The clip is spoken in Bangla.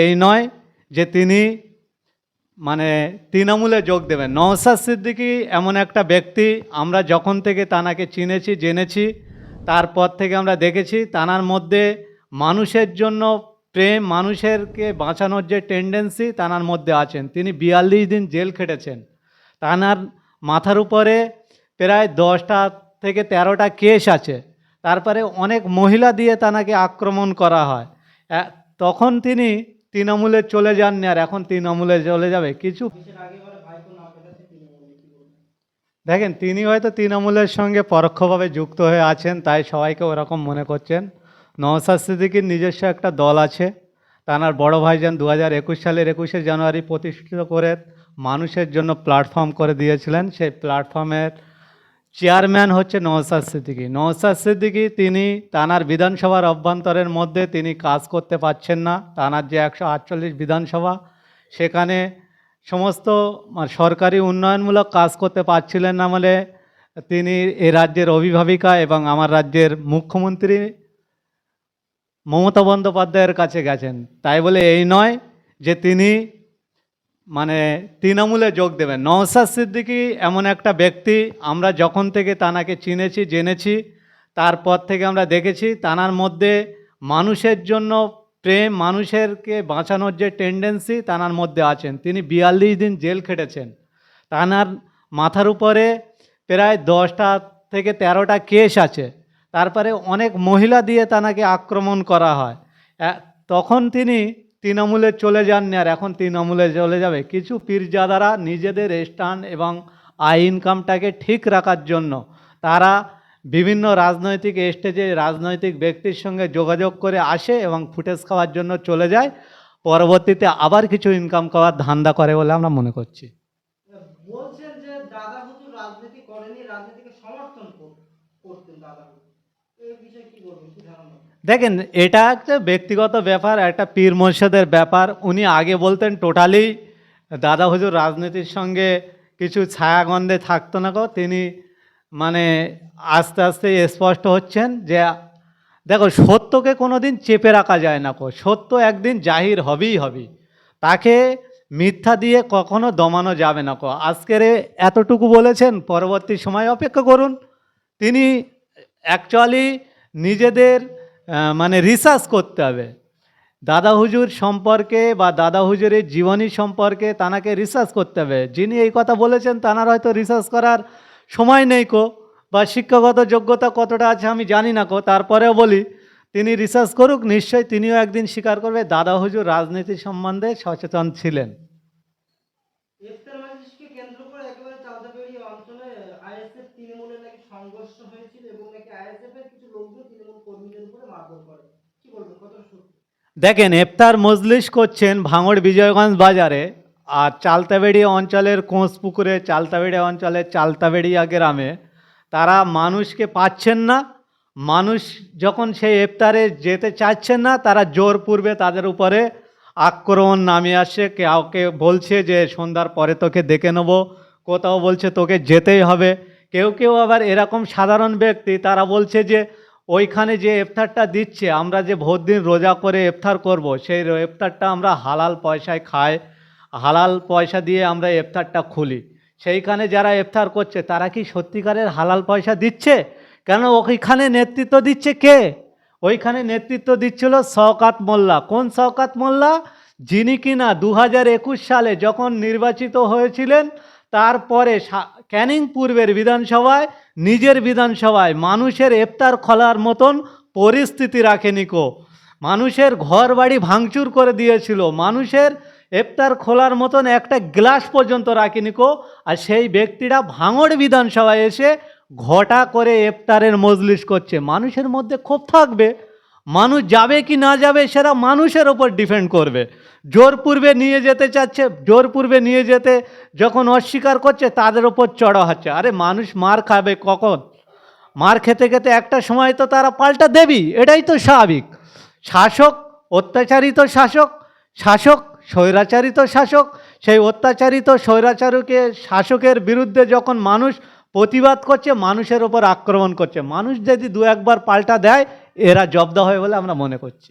এই নয় যে তিনি মানে তৃণমূলে যোগ দেবেন। নওসাদ সিদ্দিকি এমন একটা ব্যক্তি, আমরা যখন থেকে তানাকে চিনেছি, জেনেছি, তারপর থেকে আমরা দেখেছি, তানার মধ্যে মানুষের জন্য প্রেম, মানুষেরকে বাঁচানোর যে টেন্ডেন্সি তানার মধ্যে আছেন। তিনি বিয়াল্লিশ দিন জেল খেটেছেন। তানার মাথার উপরে প্রায় দশটা থেকে তেরোটা কেস আছে। তারপরে অনেক মহিলা দিয়ে তানাকে আক্রমণ করা হয়। তখন তিনি তৃণমূলে চলে যাননি আর এখন তৃণমূলে চলে যাবে। কিছু দেখেন, তিনি হয়তো তৃণমূলের সঙ্গে পরোক্ষভাবে যুক্ত হয়ে আছেন, তাই সবাইকে ওরকম মনে করছেন। নওসাদ সিদ্দিকির নিজস্ব একটা দল আছে, তানার বড় ভাইজান দু হাজার একুশ সালের একুশে জানুয়ারি প্রতিষ্ঠিত করে মানুষের জন্য প্ল্যাটফর্ম করে দিয়েছিলেন। সেই প্ল্যাটফর্মের চেয়ারম্যান হচ্ছে নওসাদ সিদ্দিকী। নওসাদ সিদ্দিকী তিনি তানার বিধানসভার অভ্যন্তরের মধ্যে তিনি কাজ করতে পারছেন না। তানার যে একশো আটচল্লিশ বিধানসভা, সেখানে সমস্ত মানে সরকারি উন্নয়নমূলক কাজ করতে পারছিলেন না বলে তিনি এ রাজ্যের অভিভাবিকা এবং আমার রাজ্যের মুখ্যমন্ত্রী মমতা বন্দ্যোপাধ্যায়ের কাছে গেছেন। তাই বলে এই নয় যে তিনি মানে তৃণমূলে যোগ দেবেন। নওসাদ সিদ্দিকি এমন একটা ব্যক্তি, আমরা যখন থেকে তানাকে চিনেছি, জেনেছি, তারপর থেকে আমরা দেখেছি, তানার মধ্যে মানুষের জন্য প্রেম, মানুষেরকে বাঁচানোর যে টেন্ডেন্সি তানার মধ্যে আছেন। তিনি বিয়াল্লিশ দিন জেল খেটেছেন। তানার মাথার উপরে প্রায় দশটা থেকে তেরোটা কেস আছে। তারপরে অনেক মহিলা দিয়ে তানাকে আক্রমণ করা হয়। তখন তিনি তৃণমূলে চলে যাননি আর এখন তৃণমূলে চলে যাবে। কিছু পীরজাদারা নিজেদের স্টান এবং আয় ইনকামটাকে ঠিক রাখার জন্য তারা বিভিন্ন রাজনৈতিক স্টেজে রাজনৈতিক ব্যক্তির সঙ্গে যোগাযোগ করে আসে এবং ফুটেজ খাওয়ার জন্য চলে যায়। পরবর্তীতে আবার কিছু ইনকাম করার ধান্দা করে বলে আমরা মনে করছি। বলছেন যে দাদা রাজনীতি করেনি, রাজনীতিকে সমর্থন করতেন দাদা দেখেন, এটা একটা ব্যক্তিগত ব্যাপার, একটা পীর মোর্শেদের ব্যাপার। উনি আগে বলতেন, টোটালি দাদা হুজুর রাজনীতির সঙ্গে কিছু ছায়াগন্ধে থাকতো না গো। তিনি মানে আস্তে আস্তে স্পষ্ট হচ্ছেন যে, দেখো, সত্যকে কোনো দিন চেপে রাখা যায় না কো সত্য একদিন জাহির হবেই হবে। তাকে মিথ্যা দিয়ে কখনো দমানো যাবে না কো আজকের এতটুকু বলেছেন, পরবর্তী সময় অপেক্ষা করুন। তিনি অ্যাকচুয়ালি নিজেদের মানে রিসার্চ করতে হবে। দাদা হুজুর সম্পর্কে বা দাদা হুজুরের জীবনী সম্পর্কে তানাকে রিসার্চ করতে হবে। যিনি এই কথা বলেছেন, তানার হয়তো রিসার্চ করার সময় নেই কো, বা শিক্ষাগত যোগ্যতা কতটা আছে আমি জানি না কো। তারপরেও বলি, তিনি রিসার্চ করুক, নিশ্চয়ই তিনিও একদিন স্বীকার করবে, দাদা হুজুর রাজনীতি সম্বন্ধে সচেতন ছিলেন ইফতার মজলিসকে কেন্দ্র করে একেবারে চালদাবেড়ি অঞ্চলে আইএসএফ তৃণমূলের নাকি সংঘর্ষ হয়েছিল এবং নাকি আইএসএফ এর কিছু লোকজন তৃণমূল কর্মীদের উপরে মারধর করে। কি বলবেন? কতটা সত্যি? দেখেন এফতার মজলিস করছেন ভাঙড় বিজয়গঞ্জ বাজারে আর চালতাবেড়ি অঞ্চলের কোঁসপুকুরে চালতাবেড়ি অঞ্চলের চালতাবেড়িয়া গ্রামে। তারা মানুষকে পাচ্ছেন না। মানুষ যখন সেই ইফতারে যেতে চাচ্ছেন না, তারা জোর পূর্বে তাদের উপরে আক্রমণ নামিয়ে আসছে কাউকে বলছে যে, সন্ধ্যার পরে তোকে দেখে নেব। কোথাও বলছে তোকে যেতেই হবে। কেউ কেউ আবার এরকম সাধারণ ব্যক্তি, তারা বলছে যে ওইখানে যে ইফতারটা দিচ্ছে, আমরা যে ভোর দিন রোজা করে ইফতার করব, সেই ইফতারটা আমরা হালাল পয়সায় খাই, হালাল পয়সা দিয়ে আমরা ইফতারটা খুলি। সেইখানে যারা ইফতার করছে, তারা কি সত্যিকারের হালাল পয়সা দিচ্ছে? কেন ওইখানে নেতৃত্ব দিচ্ছে কে? ওইখানে নেতৃত্ব দিচ্ছিল শওকাত মোল্লা। কোন শওকাত মোল্লা? যিনি কিনা দু হাজার একুশ সালে যখন নির্বাচিত হয়েছিলেন, তারপরে ক্যানিং পূর্বের বিধানসভায়, নিজের বিধানসভায় মানুষের ইফতার খোলার মতন পরিস্থিতি রাখেনি কো মানুষের ঘর বাড়ি ভাঙচুর করে দিয়েছিল। মানুষের ইফতার খোলার মতন একটা গ্লাস পর্যন্ত রাখেনি কো আর সেই ব্যক্তিরা ভাঙড় বিধানসভায় এসে ঘটা করে ইফতারের মজলিস করছে। মানুষের মধ্যে ক্ষোভ থাকবে। মানুষ যাবে কি না যাবে সেটা মানুষের ওপর ডিপেন্ড করবে। জোর পূর্বে নিয়ে যেতে চাচ্ছে, জোর পূর্বে নিয়ে যেতে যখন অস্বীকার করছে, তাদের ওপর চড়া হচ্ছে। আরে মানুষ মার খাবে কখন? মার খেতে খেতে একটা সময় তো তারা পাল্টা দেবি, এটাই তো স্বাভাবিক। শাসক, অত্যাচারিত শাসক শাসক, স্বৈরাচারিত শাসক, সেই অত্যাচারিত স্বৈরাচারকে, শাসকের বিরুদ্ধে যখন মানুষ প্রতিবাদ করছে, মানুষের ওপর আক্রমণ করছে। মানুষ যদি দু একবার পাল্টা দেয় এরা জব্দ হয় বলে আমরা মনে করছি।